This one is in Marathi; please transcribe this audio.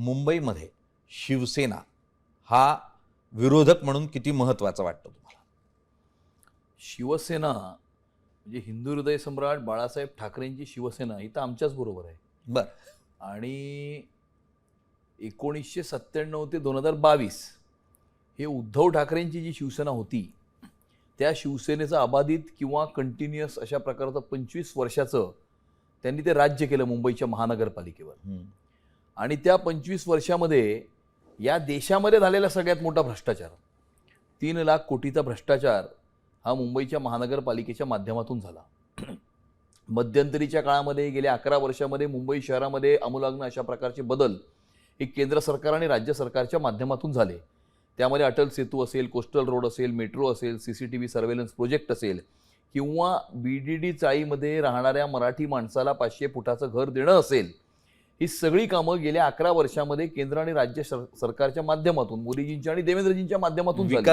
मुंबईमध्ये शिवसेना हा विरोधक म्हणून किती महत्त्वाचा वाटतो तुम्हाला? शिवसेना म्हणजे हिंदू हृदय सम्राट बाळासाहेब ठाकरेंची शिवसेना ही तर आमच्याच बरोबर आहे. बर. आणि एकोणीसशे सत्त्याण्णव ते दोन हजार बावीस हे उद्धव ठाकरेंची जी शिवसेना होती त्या शिवसेनेचं अबाधित किंवा कंटिन्युअस अशा प्रकारचं पंचवीस वर्षाचं त्यांनी ते राज्य केलं मुंबईच्या महानगरपालिकेवर. आणि त्या पंचवीस वर्षामध्ये या देशामध्ये झालेला सगळ्यात मोठा भ्रष्टाचार तीन लाख कोटीचा भ्रष्टाचार हा मुंबईच्या महानगरपालिकेच्या माध्यमातून झाला. मध्यंतरीच्या काळामध्ये गेल्या अकरा वर्षामध्ये मुंबई शहरामध्ये अमूलाग्न अशा प्रकारचे बदल हे केंद्र सरकार आणि राज्य सरकारच्या माध्यमातून झाले. त्यामध्ये अटल सेतू असेल कोस्टल रोड असेल मेट्रो असेल C C T V surveillance project असेल किंवा बी डी डी चाळीमध्ये राहणाऱ्या मराठी माणसाला पाचशे फुटाचं घर देणं असेल ही सगळी कामं गेल्या अकरा वर्षामध्ये केंद्र आणि राज्य सरकारच्या माध्यमातून मोदीजींच्या आणि देवेंद्रजींच्या माध्यमातून झाली.